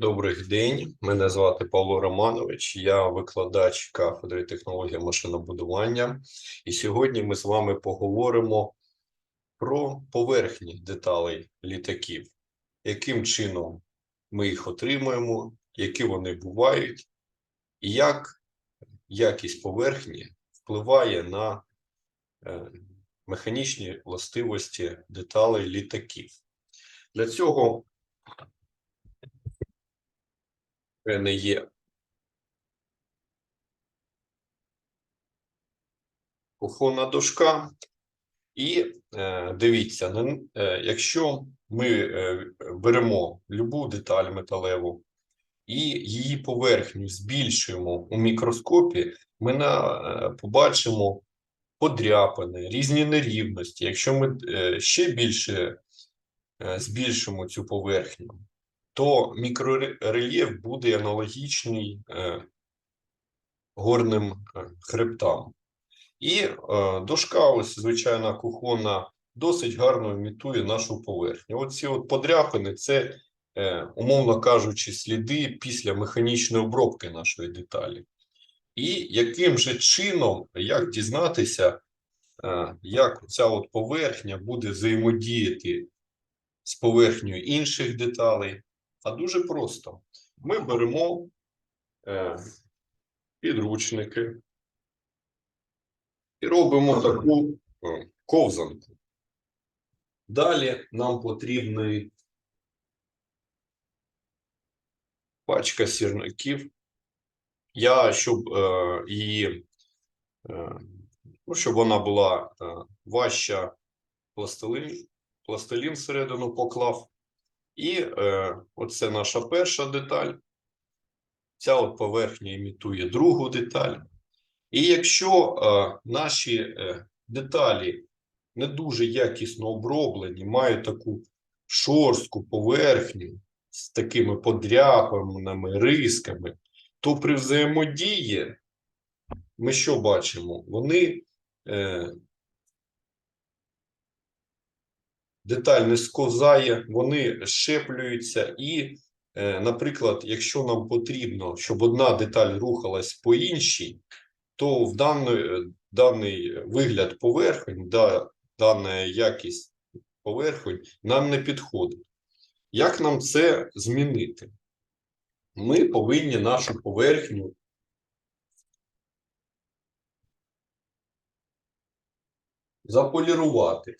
Добрий день, мене звати Павло Романович, я викладач кафедри технології машинобудування. І сьогодні ми з вами поговоримо про поверхні деталей літаків, яким чином ми їх отримуємо, які вони бувають, і як якість поверхні впливає на е, механічні властивості деталей літаків. Для цього в мене є кухонна дошка. І е, дивіться, е, якщо ми е, беремо любу деталь металеву і її поверхню збільшуємо у мікроскопі, ми на, е, побачимо подряпини, різні нерівності. Якщо ми е, ще більше е, збільшимо цю поверхню, то мікрорельєф буде аналогічний е, горним е, хребтам. І е, дошка, ось звичайна кухонна, досить гарно імітує нашу поверхню. Оці от подряпини це, умовно кажучи, сліди після механічної обробки нашої деталі. І яким же чином, як дізнатися, як ця от поверхня буде взаємодіяти з поверхнею інших деталей? А дуже просто. Ми беремо е, підручники і робимо таку е, ковзанку. Далі нам потрібна пачка сірників. Я, щоб е, її, е, ну, щоб вона була е, важча, пластилин, пластилін всередину поклав. І е, оце наша перша деталь. Ця от поверхня імітує другу деталь. І якщо е, наші е, деталі не дуже якісно оброблені, мають таку шорстку поверхню з такими подряпинами, рисками, то при взаємодії ми що бачимо? Вони е, деталь не сковзає, вони щеплюються і, е, наприклад, якщо нам потрібно, щоб одна деталь рухалась по іншій, то в даний, даний вигляд поверхонь, да, дана якість поверхонь нам не підходить. Як нам це змінити? Ми повинні нашу поверхню заполірувати.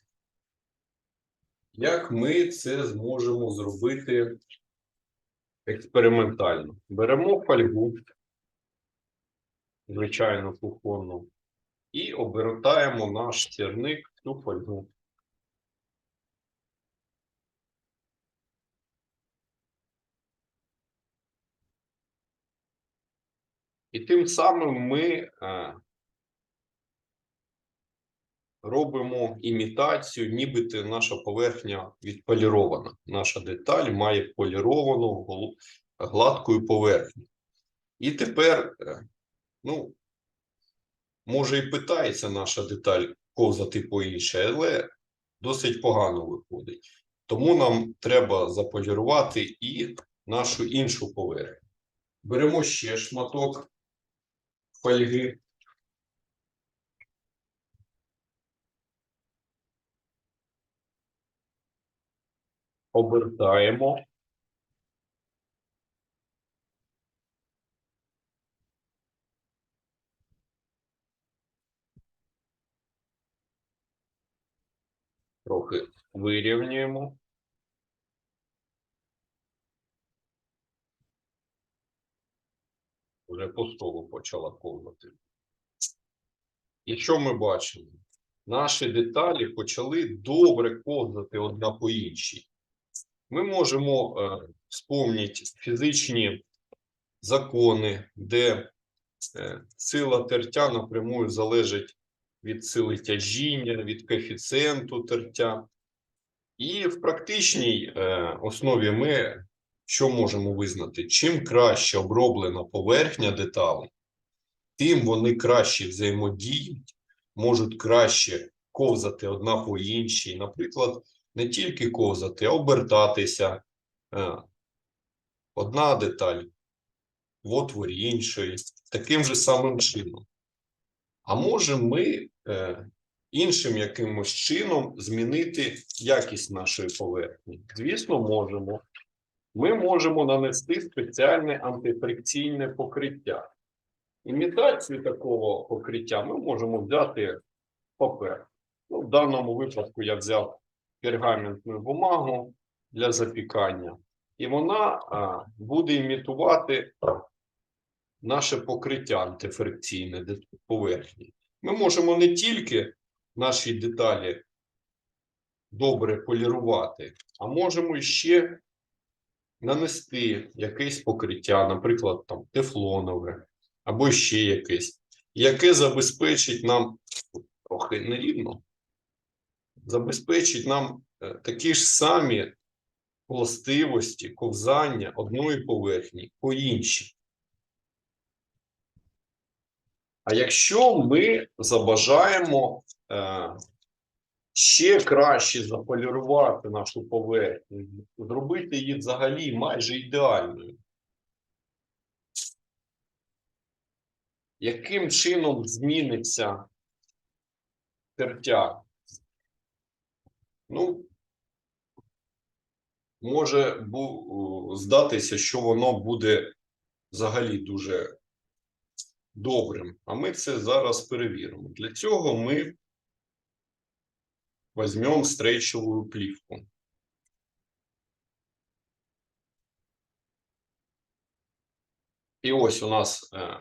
Як ми це зможемо зробити експериментально? Беремо фольгу, звичайно, кухонну, і обертаємо наш сірник в цю фольгу. І тим самим ми е, робимо імітацію, нібито наша поверхня відполірована. Наша деталь має поліровану гладкою поверхню. І тепер, е, ну, може і питається наша деталь ковзати по іншій, але досить погано виходить. Тому нам треба заполірувати і нашу іншу поверхню. Беремо ще шматок фольги. Обертаємо. Трохи вирівнюємо. Вже по столу почала ковзати. І що ми бачимо? Наші деталі почали добре ковзати одна по іншій. Ми можемо е, вспомнити фізичні закони, де е, сила тертя напряму залежить від сили тяжіння, від коефіцієнту тертя. І в практичній е, основі ми що можемо визнати? Чим краще оброблена поверхня деталей, тим вони краще взаємодіють, можуть краще ковзати одна по іншій. Наприклад, не тільки ковзати, а обертатися, е, одна деталь в отворі іншої, таким же самим чином. А можемо ми е, іншим якимось чином змінити якість нашої поверхні? Звісно, можемо. Ми можемо нанести спеціальне антифрикційне покриття. Імітацію такого покриття ми можемо взяти папер. Ну, в даному випадку я взяв пергаментну бумагу для запікання, і вона буде імітувати наше покриття антифрикційне поверхні. Ми можемо не тільки наші деталі добре полірувати, а можемо ще нанести якесь покриття, наприклад, там тефлонове або ще якесь, яке забезпечить нам трохи нерівно, забезпечить нам е, такі ж самі властивості ковзання одної поверхні по іншій. А якщо ми забажаємо е, ще краще заполірувати нашу поверхню, зробити її взагалі майже ідеальною, яким чином зміниться тертя? Ну, може здатися, що воно буде взагалі дуже добрим. А ми це зараз перевіримо. Для цього ми візьмемо стрейчову плівку. І ось у нас е,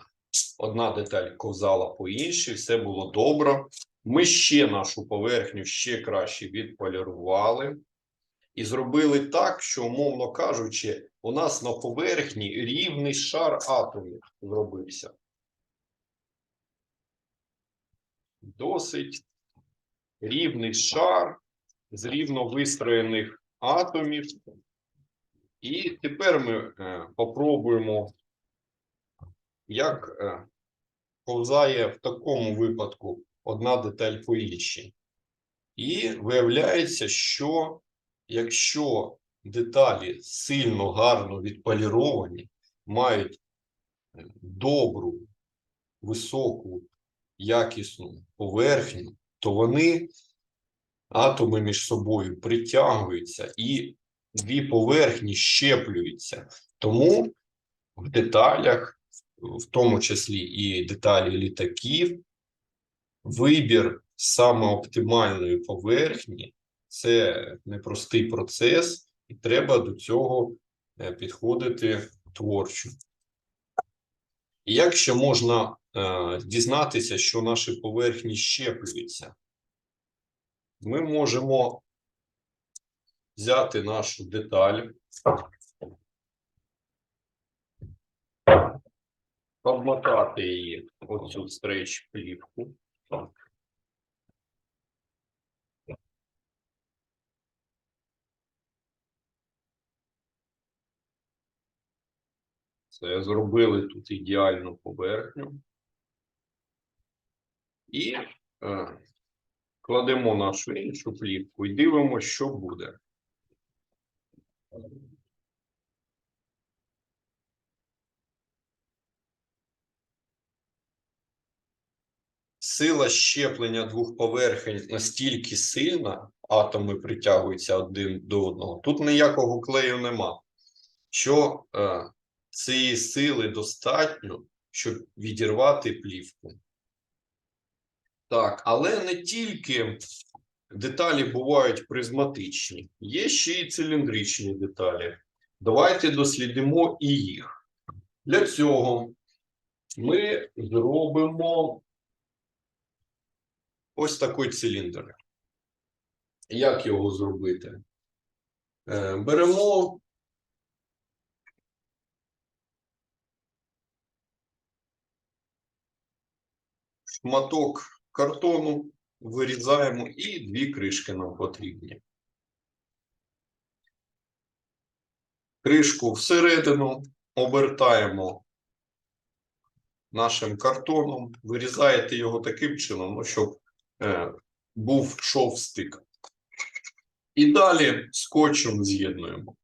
одна деталь ковзала по іншій, все було добре. Ми ще нашу поверхню ще краще відполірували і зробили так, що, умовно кажучи, у нас на поверхні рівний шар атомів зробився. Досить рівний шар з рівно вистроєних атомів. І тепер ми е, попробуємо, як е, ковзає в такому випадку одна деталь по іншій. І виявляється, що якщо деталі сильно гарно відполіровані, мають е, добру, високу, якісну поверхню, то вони атоми між собою притягуються і дві поверхні щеплюються. Тому в деталях, в тому числі і деталі літаків, вибір саме оптимальної поверхні це непростий процес, і треба до цього е, підходити творчо. І як ще можна е, дізнатися, що наші поверхні щеплюються? Ми можемо взяти нашу деталь, обмотати її оцю стрейч плівку. Це зробили тут ідеальну поверхню. І е, кладемо нашу іншу плівку і дивимося, що буде. Сила щеплення двох поверхень настільки сильна, атоми притягуються один до одного. Тут ніякого клею нема. Що е, цієї сили достатньо, щоб відірвати плівку. Так, але не тільки деталі бувають призматичні, є ще й циліндричні деталі. Давайте дослідимо і їх. Для цього ми зробимо ось такий циліндр. Як його зробити? Е, Беремо шматок картону, вирізаємо і дві кришки нам потрібні. Кришку всередину обертаємо нашим картоном, вирізаєте його таким чином, ну, щоб Е, був шов стик, І далі скотчем з'єднуємо.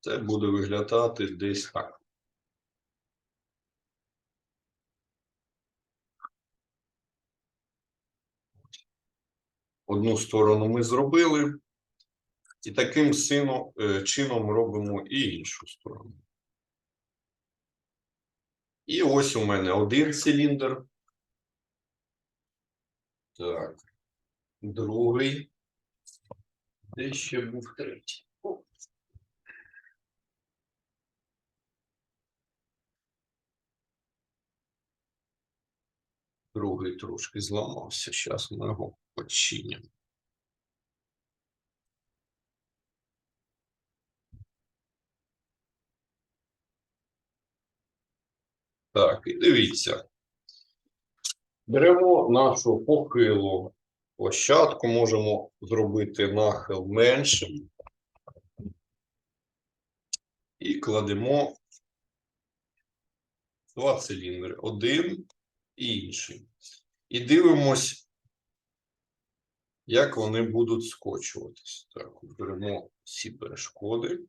Це буде виглядати десь так. Одну сторону ми зробили, і таким е, чином робимо і іншу сторону. І ось у мене один циліндр. Так. Другий. Де ще був третій? Другий трошки зламався. Зараз ми його починимо. Так, і дивіться. Беремо нашу похилу площадку, можемо зробити нахил меншим. І кладемо два циліндри. Один і інший. І дивимось, як вони будуть скочуватись. Так, беремо всі перешкоди.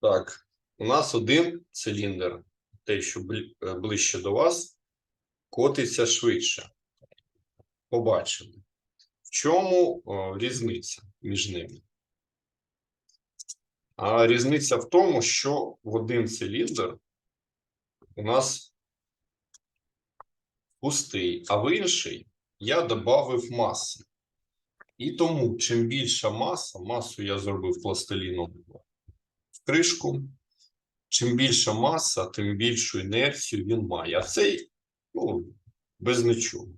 Так, у нас один циліндр, те, що е, ближче до вас, котиться швидше. Побачили. В чому різниця між ними? А різниця в тому, що в один циліндр у нас пустий, а в інший я додав маси. І тому, чим більша маса, масу я зробив пластиліном в кришку, чим більша маса, тим більшу інерцію він має. А цей ну, без нічого.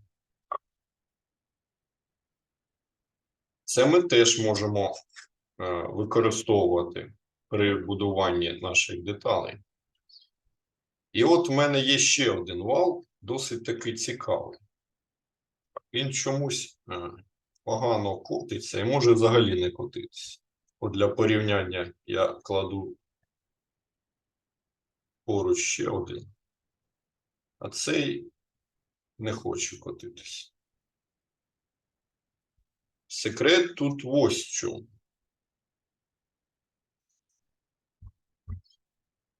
Це ми теж можемо е, використовувати при будуванні наших деталей. І от в мене є ще один вал, досить таки цікавий. Він чомусь е, погано котиться і може взагалі не котитися. От для порівняння я кладу поруч ще один. А цей не хоче котитися. Секрет тут ось чому.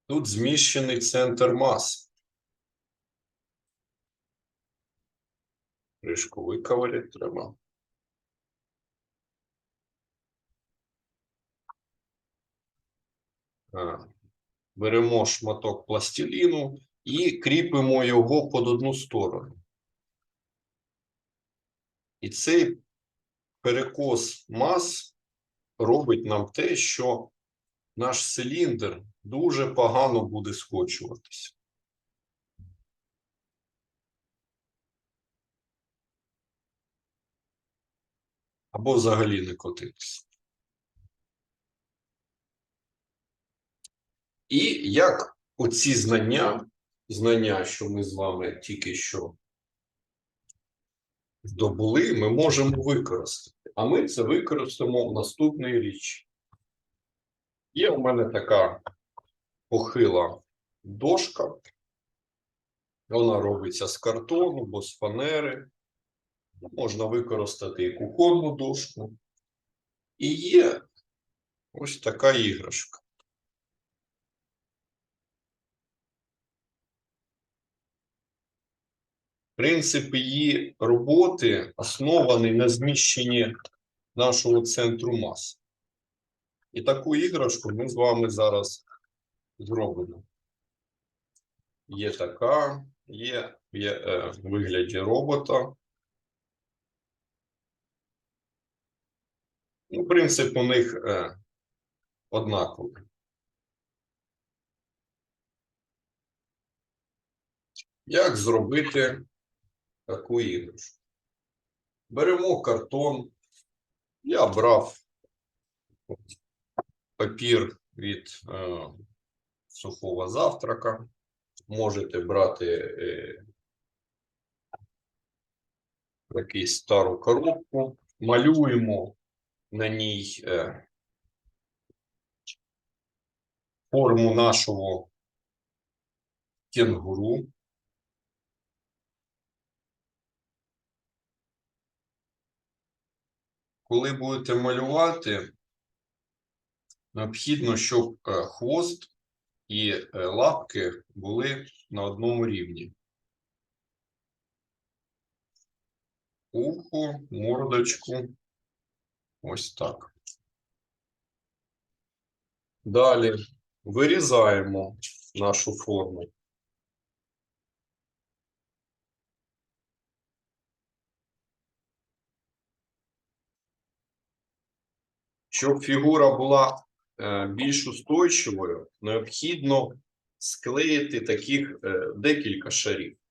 Тут зміщений центр маси. Кришку виковиряти треба. Беремо шматок пластиліну і кріпимо його під одну сторону. І цей перекос мас робить нам те, що наш циліндр дуже погано буде скочуватися. Або взагалі не котитися. І як оці знання, знання, що ми з вами тільки що здобули, ми можемо використати. А ми це використаємо в наступній річ. Є у мене така похила дошка. Вона робиться з картону, бо з фанери. Можна використати і кухонну дошку. І є ось така іграшка. Принцип її роботи оснований на зміщенні нашого центру маси. І таку іграшку ми з вами зараз зробимо. Є така, є, є е, в вигляді робота. Ну, принцип у них е, однаковий. Як зробити таку іграшку? Беремо картон. Я брав папір від е, сухого завтрака. Можете брати е, якусь стару коробку, малюємо на ній е, форму нашого кенгуру. Коли будете малювати, необхідно, щоб е, хвост і е, лапки були на одному рівні. Ухо, мордочку. Ось так. Далі вирізаємо нашу форму. Щоб фігура була е, більш устойчивою, необхідно склеїти таких е, декілька шарів.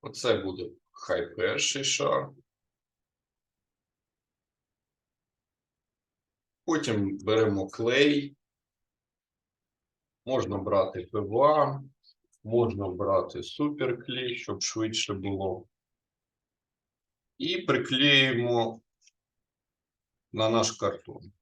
Оце буде хай перший шар. Потім беремо клей. Можна брати ПВА, можна брати суперклей, щоб швидше було. І приклеїмо на наш картон.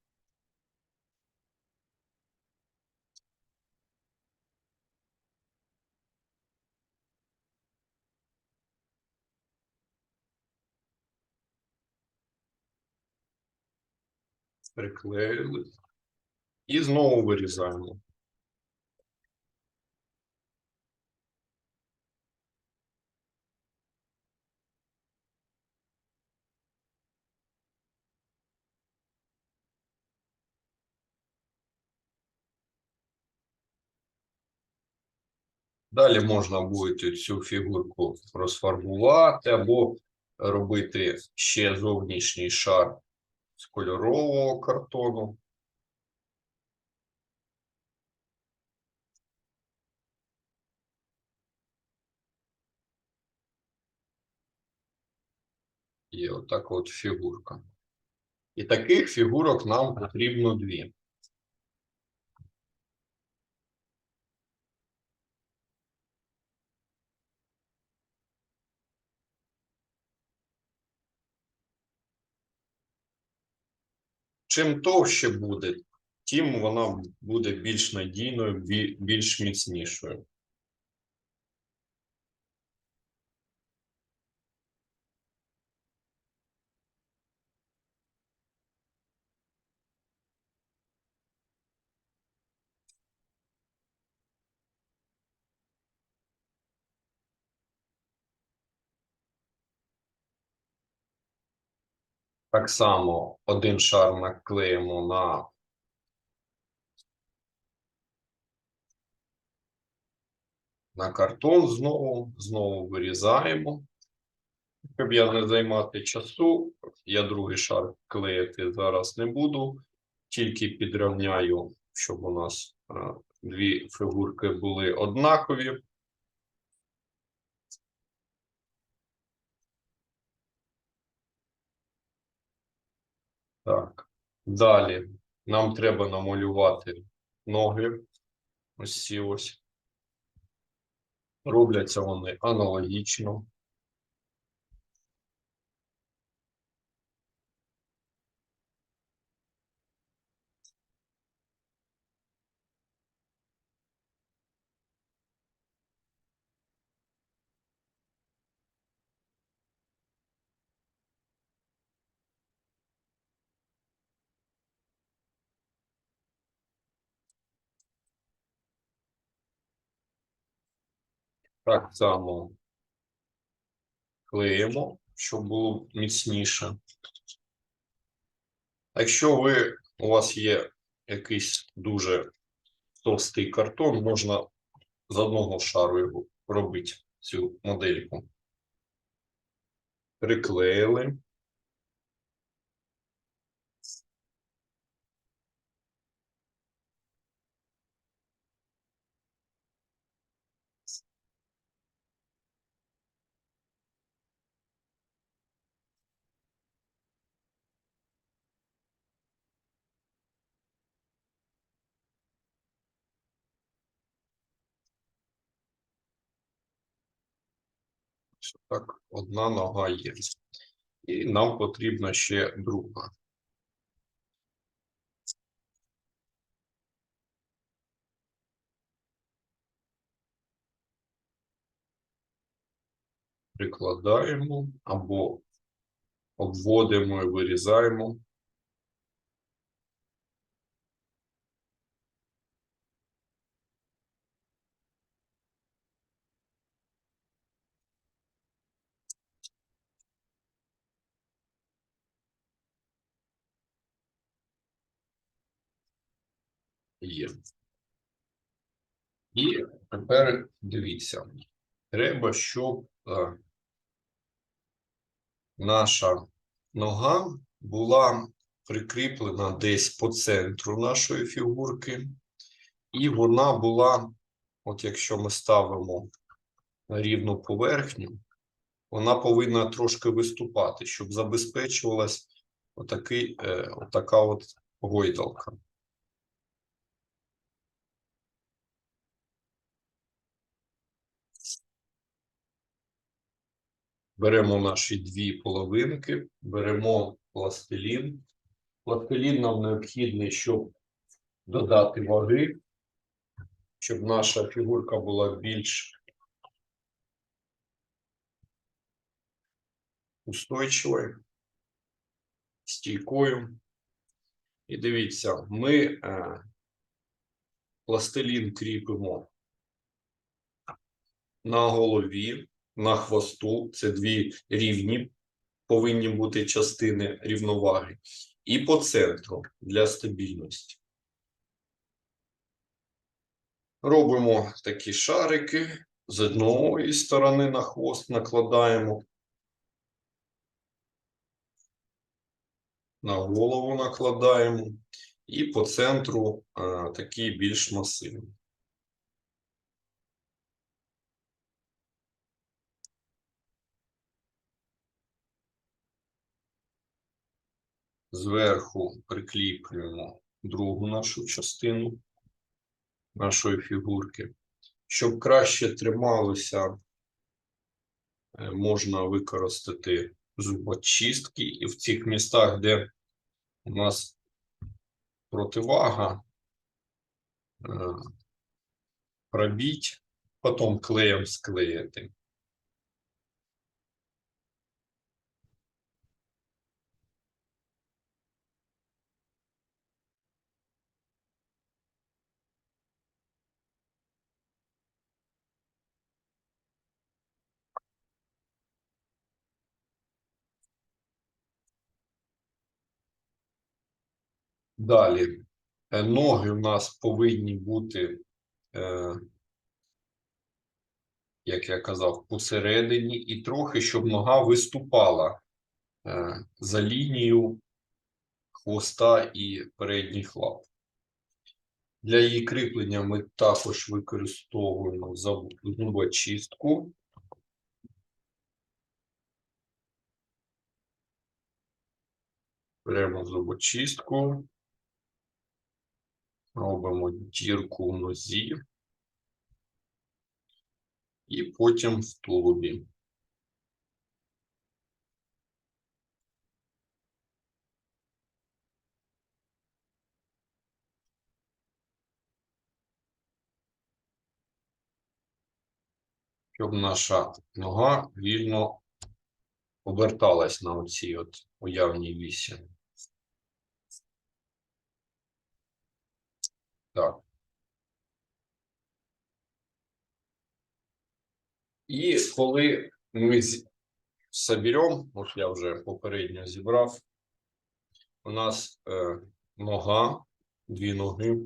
Приклеїли. І знову вирізаємо. Далі можна буде цю фігурку розфарбувати або робити ще зовнішній шар з кольорового картону. І отак от фігурка. І таких фігурок нам потрібно дві. Чим товще буде, тим вона буде більш надійною, бі- більш міцнішою. Так само один шар наклеїмо на на картон знову, знову вирізаємо. Щоб я не займати часу, я другий шар клеїти зараз не буду, тільки підрівняю, щоб у нас е, дві фігурки були однакові. Так, далі нам треба намалювати ноги. Ось ці ось. Робляться вони аналогічно. Так само клеїмо, щоб було міцніше. Якщо ви, у вас є якийсь дуже товстий картон, можна з одного шару його робити цю модельку. Приклеїли. Ось Так, одна нога є. І нам потрібна ще друга. Прикладаємо або обводимо і вирізаємо. Є. І тепер дивіться, треба, щоб е, наша нога була прикріплена десь по центру нашої фігурки, і вона була, от якщо ми ставимо на рівну поверхню, вона повинна трошки виступати, щоб забезпечувалась отакий, е, отака от гойдалка. Беремо наші дві половинки, беремо пластилін. Пластилін нам необхідний, щоб додати ваги, щоб наша фігурка була більш устойчивою, стійкою. І дивіться, ми е, пластилін кріпимо на голові, на хвосту. Це дві рівні повинні бути частини рівноваги. І по центру для стабільності. Робимо такі шарики. З одної сторони на хвост накладаємо. На голову накладаємо. І по центру а, такий більш масивний. Зверху прикріплюємо другу нашу частину нашої фігурки. Щоб краще трималося, е, можна використати зубочистки і в цих містах, де у нас противага, е, пробіть, потім клеєм склеїти. Далі, е, ноги у нас повинні бути, е, як я казав, посередині, і трохи, щоб нога виступала е, за лінію хвоста і передніх лап. Для її кріплення ми також використовуємо зубочистку. Беремо зубочистку. Робимо дірку в нозі і потім в тулубі. Щоб наша нога вільно оберталась на оцій от уявній вісі. Так. І коли ми соберемо, от я вже попередньо зібрав, у нас е, нога, дві ноги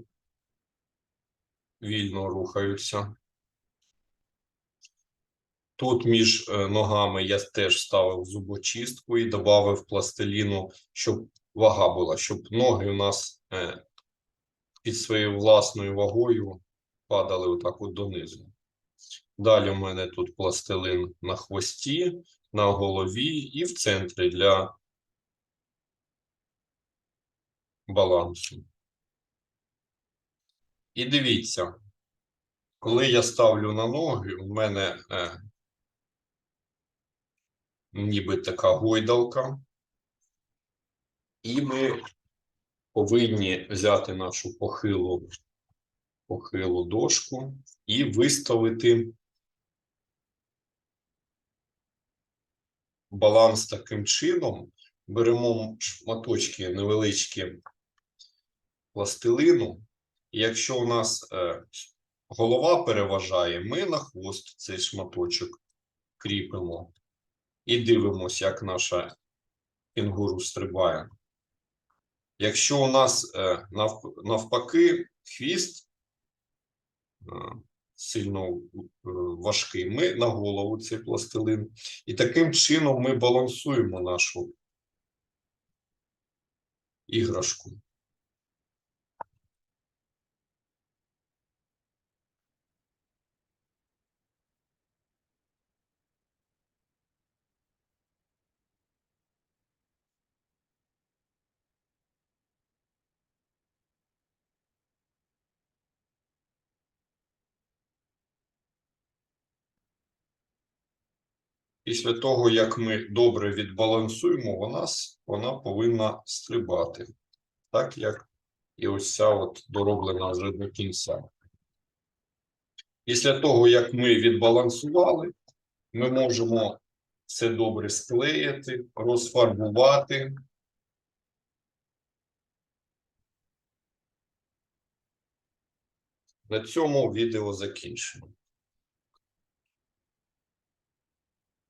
вільно рухаються. Тут між е, ногами я теж ставив зубочистку і додав пластиліну, щоб вага була, щоб ноги у нас під своєю власною вагою падали отак от донизу. Далі у мене тут пластилин на хвості, на голові і в центрі для балансу. І дивіться, коли я ставлю на ноги, у мене е, ніби така гойдалка. І ми повинні взяти нашу похилу, похилу дошку і виставити баланс таким чином. Беремо шматочки невеличкі пластилину. І якщо у нас е, голова переважає, ми на хвост цей шматочок кріпимо і дивимося, як наша кінгуру стрибає. Якщо у нас е, навпаки хвіст е, сильно е, важкий, ми на голову цей пластилин. І таким чином ми балансуємо нашу іграшку. Після того, як ми добре відбалансуємо, вона, вона повинна стрибати. Так як і ось ця от дороблена вже до кінця. Після того, як ми відбалансували, ми можемо це добре склеїти, розфарбувати. На цьому відео закінчено.